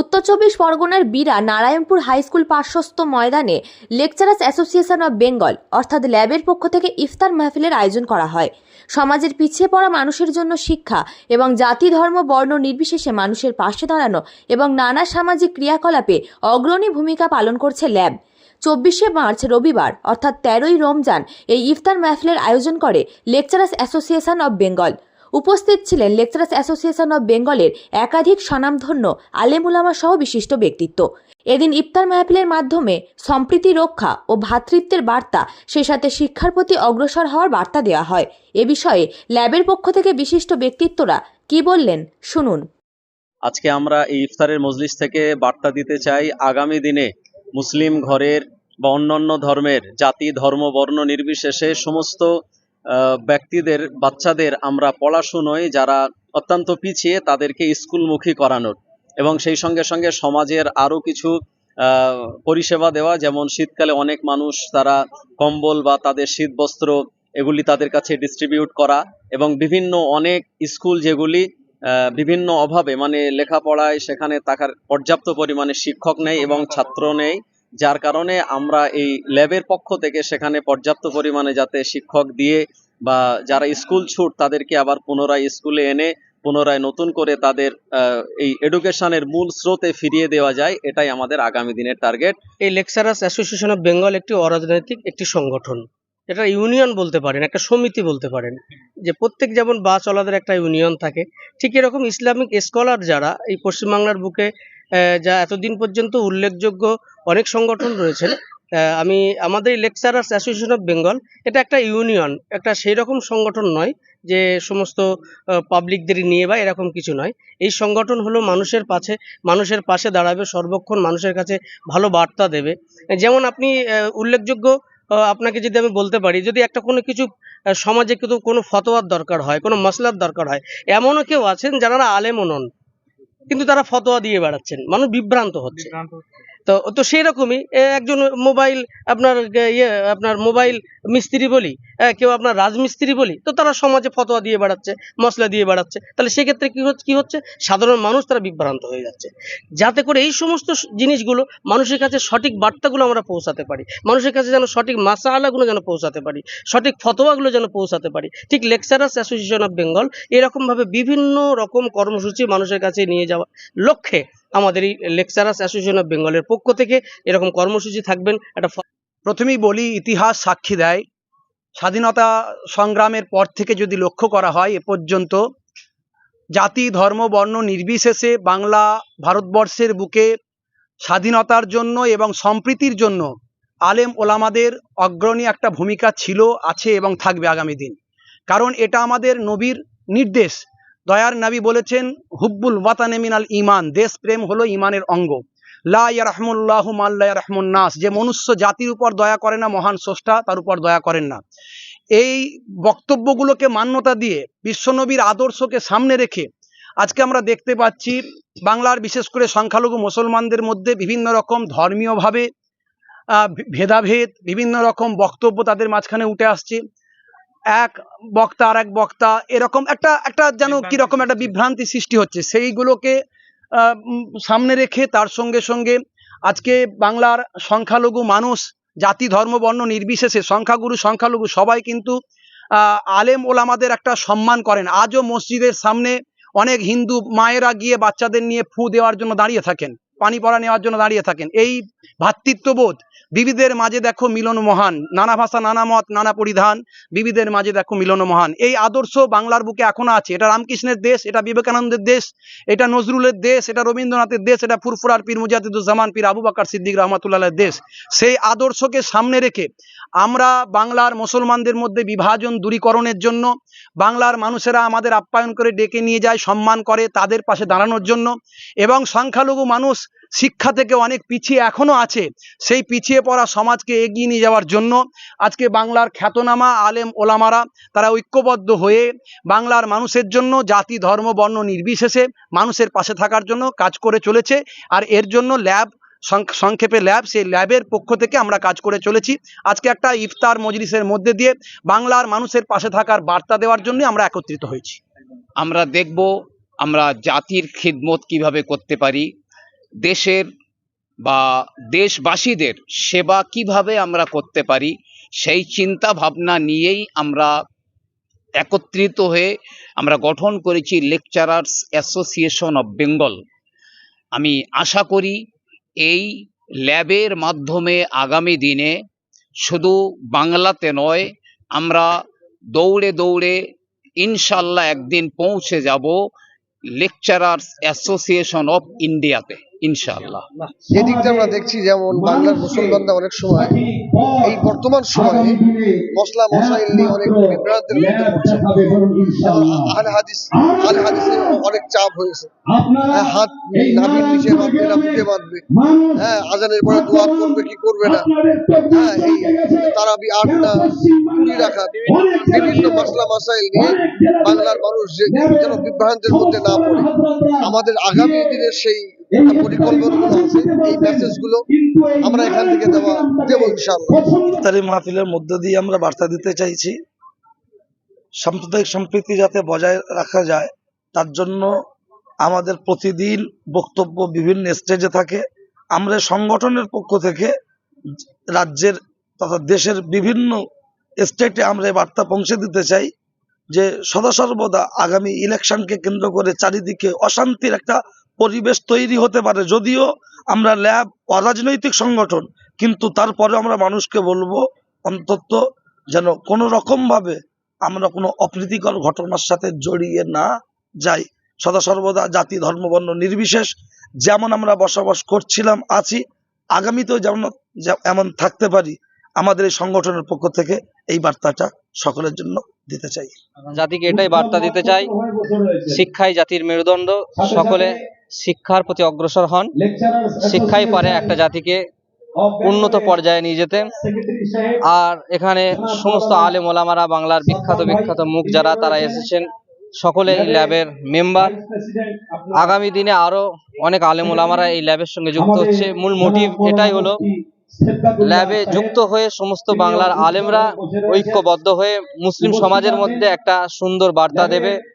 উত্তর চব্বিশ পরগনার বীরা নারায়ণপুর হাই স্কুল পার্শ্বস্থ ময়দানে লেকচারার্স অ্যাসোসিয়েশন অব বেঙ্গল, অর্থাৎ ল্যাবের পক্ষ থেকে ইফতার মাহফিলের আয়োজন করা হয়। সমাজের পিছিয়ে পড়া মানুষের জন্য শিক্ষা এবং জাতি, ধর্ম, বর্ণ নির্বিশেষে মানুষের পাশে দাঁড়ানো এবং নানা সামাজিক ক্রিয়াকলাপে অগ্রণী ভূমিকা পালন করছে ল্যাব। চব্বিশে মার্চ রবিবার, অর্থাৎ তেরোই রমজান, এই ইফতার মাহফিলের আয়োজন করে লেকচারার্স অ্যাসোসিয়েশন অব বেঙ্গল। উপস্থিত ছিলেন লেকচারার্স অ্যাসোসিয়েশন অব বেঙ্গলের একাধিক স্বনামধন্য আলেমুলামা সহ বিশিষ্ট ব্যক্তিত্ব। এদিন ইফতার মাহফিলের মাধ্যমে সম্প্রীতি রক্ষা ও ভ্রাতৃত্বের বার্তা, সেই সাথে শিক্ষার প্রতি অগ্রসর হওয়ার বার্তা দেওয়া হয়। এ বিষয়ে ল্যাবের পক্ষ থেকে বিশিষ্ট ব্যক্তিত্বরা কি বললেন শুনুন। আজকে আমরা এই ইফতারের মজলিস থেকে বার্তা দিতে চাই, আগামী দিনে মুসলিম ঘরের বা অন্যান্য ধর্মের জাতি, ধর্ম, বর্ণ নির্বিশেষে সমস্ত ব্যক্তিদের, বাচ্চাদের আমরা পড়াশুনোয় যারা অত্যন্ত পিছিয়ে তাদেরকে স্কুলমুখী করানোর এবং সেই সঙ্গে সঙ্গে সমাজের আরও কিছু পরিষেবা দেওয়া যেমন শীতকালে অনেক মানুষ তারা কম্বল বা তাদের শীত বস্ত্র এগুলি তাদের কাছে ডিস্ট্রিবিউট করা এবং বিভিন্ন অনেক স্কুল যেগুলি বিভিন্ন অভাবে মানে লেখাপড়ায় সেখানে তাকার পর্যাপ্ত পরিমাণে শিক্ষক নেই এবং ছাত্র নেই, যার কারণে আমরা এই ল্যাবের পক্ষ থেকে সেখানে পর্যাপ্ত পরিমাণে যাতে শিক্ষক দিয়ে বা যারা স্কুল ছুট তাদেরকে আবার পুনরায় স্কুলে এনে পুনরায় নতুন করে তাদের এই এডুকেশনের মূল স্রোতে ফিরিয়ে দেওয়া যায়, এটাই আমাদের আগামী দিনের টার্গেট। এই লেকচারার্স অ্যাসোসিয়েশন অফ বেঙ্গল একটি অরাজনৈতিক একটি সংগঠন। এটা ইউনিয়ন বলতে পারেন, একটা সমিতি বলতে পারেন, যে প্রত্যেক যেমন বা চলাদের একটা ইউনিয়ন থাকে, ঠিক এরকম ইসলামিক স্কলার যারা, এই পশ্চিমবাংলার বুকে যা এতদিন পর্যন্ত উল্লেখযোগ্য অনেক সংগঠন রয়েছেন আমি, আমাদের লেকচারার্স অ্যাসোসিয়েশন অফ বেঙ্গল এটা একটা ইউনিয়ন একটা সেই রকম সংগঠন নয় যে সমস্ত পাবলিকদের নিয়ে বা এরকম কিছু নয়। এই সংগঠন হলো মানুষের পাশে মানুষের পাশে দাঁড়াবে, সর্বক্ষণ মানুষের কাছে ভালো বার্তা দেবে। যেমন আপনি উল্লেখযোগ্য আপনাকে যদি আমি বলতে পারি, যদি একটা কোনো কিছু সমাজে কিন্তু কোনো ফতোয়ার দরকার হয়, কোনো মশলার দরকার হয়, এমনও কেউ আছেন যারা আলেমও নন, কিন্তু তারা ফতোয়া দিয়ে বেড়াচ্ছেন। মানুষ বিভ্রান্ত হচ্ছে। তো তো সেই রকমই একজন মোবাইল আপনার ইয়ে আপনার মোবাইল মিস্ত্রি বলি কেউ আপনার রাজমিস্ত্রি বলি, তো তারা সমাজে ফতোয়া দিয়ে বেড়াচ্ছে, মশলা দিয়ে বেড়াচ্ছে। তাহলে সেক্ষেত্রে কী হচ্ছে কী হচ্ছে? সাধারণ মানুষ তারা বিভ্রান্ত হয়ে যাচ্ছে। যাতে করে এই সমস্ত জিনিসগুলো মানুষের কাছে সঠিক বার্তাগুলো আমরা পৌঁছাতে পারি। মানুষের কাছে যেন সঠিক মাসালাগুলো যেন পৌঁছাতে পারি। সঠিক ফতোয়াগুলো যেন পৌঁছাতে পারি। ঠিক লেকচারার্স অ্যাসোসিয়েশন অফ বেঙ্গল এরকমভাবে বিভিন্ন রকম কর্মসূচি মানুষের কাছে নিয়ে যাওয়া। লক্ষ্যে আমাদের এই লেকচারার্স অ্যাসোসিয়েশন অফ বেঙ্গলের পক্ষ থেকে এরকম কর্মসূচি থাকবেন। একটা প্রথমেই বলি, ইতিহাস সাক্ষী দেয়। স্বাধীনতা সংগ্রামের পর থেকে যদি লক্ষ্য করা হয়, এ পর্যন্ত জাতি, ধর্ম, বর্ণ নির্বিশেষে বাংলা ভারতবর্ষের বুকে স্বাধীনতার জন্য এবং সম্প্রীতির জন্য আলেম ওলামাদের অগ্রণী একটা ভূমিকা ছিল, আছে এবং থাকবে আগামী দিন। কারণ এটা আমাদের নবীর নির্দেশ। দয়ার নবী বলেছেন, হুব্বুল ওয়াতানে মিনাল ইমান দেশপ্রেম হলো ইমানের অঙ্গ। লা ইয়ারহমুল্লাহ মাল্লা রহমুন নাস, যে মনুষ্য জাতির উপর দয়া করে না, মহান স্রষ্টা তার উপর দয়া করেন না। এই বক্তব্যগুলোকে মান্যতা দিয়ে বিশ্বনবীর আদর্শকে সামনে রেখে আজকে আমরা দেখতে পাচ্ছি, বাংলার বিশেষ করে সংখ্যালঘু মুসলমানদের মধ্যে বিভিন্ন রকম ধর্মীয়ভাবে ভেদাভেদ, বিভিন্ন রকম বক্তব্য তাদের মাঝখানে উঠে আসছে। এক বক্তা আর এক বক্তা এরকম একটা একটা যেন কীরকম একটা বিভ্রান্তি সৃষ্টি হচ্ছে। সেইগুলোকে সামনে রেখে তার সঙ্গে সঙ্গে আজকে বাংলার সংখ্যালঘু মানুষ জাতি ধর্ম বর্ণ নির্বিশেষে সংখ্যাগুরু সংখ্যালঘু সবাই কিন্তু আহ, আলেম ওলামাদের একটা সম্মান করেন। আজও মসজিদের সামনে অনেক হিন্দু মায়েরা গিয়ে বাচ্চাদের নিয়ে ফু দেওয়ার জন্য দাঁড়িয়ে থাকেন। পানি পড়া নেওয়ার জন্য দাঁড়িয়ে থাকেন। এই ভ্রাতৃত্ববোধ বিবিধের মাঝে দেখো মিলন মহান। নানা ভাষা, নানা মত, নানা পরিধান বিবিধের মাঝে দেখো মিলন মহান। এই আদর্শ বাংলার বুকে এখনও আছে। এটা রামকৃষ্ণের দেশ, এটা বিবেকানন্দের দেশ, এটা নজরুলের দেশ, এটা রবীন্দ্রনাথের দেশ, এটা ফুরফুরার পীর মুজাহিদুজ্জামান, পীর আবু বাকর সিদ্দিক রহমাতুল্লাহের দেশ। সেই আদর্শকে সামনে রেখে আমরা বাংলার মুসলমানদের মধ্যে বিভাজন দূরীকরণের জন্য, বাংলার মানুষেরা আমাদের আপ্যায়ন করে ডেকে নিয়ে যায়, সম্মান করে তাদের পাশে দাঁড়ানোর জন্য এবং সংখ্যালঘু মানুষ শিক্ষা থেকে অনেক পিছিয়ে এখনও আছে। সেই পিছিয়ে পড়া সমাজকে এগিয়ে নিয়ে যাওয়ার জন্য আজকে বাংলার খ্যাতনামা আলেম ওলামারা তারা ঐক্যবদ্ধ হয়ে বাংলার মানুষের জন্য জাতি, ধর্ম, বর্ণ নির্বিশেষে মানুষের পাশে থাকার জন্য কাজ করে চলেছে। আর এর জন্য ল্যাব সংক- সংক্ষেপে ল্যাব, সেই ল্যাবের পক্ষ থেকে আমরা কাজ করে চলেছি। আজকে একটা ইফতার মজলিসের মধ্যে দিয়ে বাংলার মানুষের পাশে থাকার বার্তা দেওয়ার জন্য আমরা একত্রিত হয়েছি। আমরা দেখব আমরা জাতির খিদমত কীভাবে করতে পারি। দেশের বা দেশবাসীদের সেবা কীভাবে আমরা করতে পারি, সেই চিন্তা ভাবনা নিয়েই আমরা একত্রিত হয়ে আমরা গঠন করেছি লেকচারার্স অ্যাসোসিয়েশন অফ বেঙ্গল। আমি আশা করি এই ল্যাবের মাধ্যমে আগামী দিনে শুধু বাংলাতে নয়, আমরা দৌড়ে দৌড়ে ইনশাল্লাহ একদিন পৌঁছে যাব লেকচারার্স অ্যাসোসিয়েশন অফ ইন্ডিয়াতে। দিকটা আমরা দেখছি যেমন বাংলার মুসলমানরা অনেক সময় এই বর্তমান সময়ে মশলা অনেক বিভ্রান্তের মধ্যে পড়ছে। আহলে হাদিস আহলে হাদিসে অনেক চাপ হয়েছে। হ্যাঁ, হাত নিচে বাঁধবে হ্যাঁ আজানের পরে দোয়া করবে কি করবে না? হ্যাঁ এই তারাবি আট না কুড়ি রাখা বিভিন্ন মশলা মশাইল নিয়ে বাংলার মানুষ যেন বিভ্রান্তের মধ্যে না পড়ে। আমাদের আগামী দিনের সেই পরিকল্পনাগুলো আছে এই মেসেজগুলো আমরা এখান থেকে দেওয়া দেবো ইফতারি মাহফিলের মধ্য দিয়ে আমরা বার্তা দিতে চাইছি সাম্প্রদায়িক সম্প্রীতি যাতে বজায় রাখা যায় তার জন্য আমাদের প্রতিদিন বক্তব্য বিভিন্ন স্টেজে থাকে। আমরা সংগঠনের পক্ষ থেকে রাজ্যের তথা দেশের বিভিন্ন স্টেটে আমরা বার্তা পৌঁছে দিতে চাই যে সদা সর্বদা আগামী ইলেকশনকে কেন্দ্র করে চারিদিকে অশান্তির একটা পরিবেশ তৈরি হতে পারে। যদিও আমরা ল্যাব অরাজনৈতিক সংগঠন, কিন্তু তারপরে আমরা মানুষকে বলব অন্তত যেন কোনো রকম ভাবে আমরা কোনো অপ্রীতিকর ঘটনার সাথে জড়িয়ে না যাই। সদা সর্বদা জাতি, ধর্ম, বর্ণ নির্বিশেষ যেমন আমরা বসবাস করছিলাম, আছি, আগামীতেও যেমন এমন থাকতে পারি। আমাদের এই সংগঠনের পক্ষ থেকে এই বার্তাটা সকলের জন্য দিতে চাই। জাতিকে এটাই বার্তা দিতে চাই, শিক্ষাই জাতির মেরুদণ্ড। সকলে শিক্ষার প্রতি অগ্রসর হন, শিক্ষাই পারে একটা জাতিকে উন্নত পর্যায়ে নিয়ে যেতে। আর এখানে সমস্ত আলে মোলামারা বাংলার বিখ্যাত বিখ্যাত মুখ যারা, তারা এসেছেন। সকলে এই ল্যাবের মেম্বার। আগামী দিনে আরও অনেক আলেম ওলামারা এই ল্যাবের সঙ্গে যুক্ত হচ্ছে। মূল মোটিভ এটাই হলো ল্যাবে যুক্ত হয়ে সমস্ত বাংলার আলেমরা ঐক্যবদ্ধ হয়ে মুসলিম সমাজের মধ্যে একটা সুন্দর বার্তা দেবে।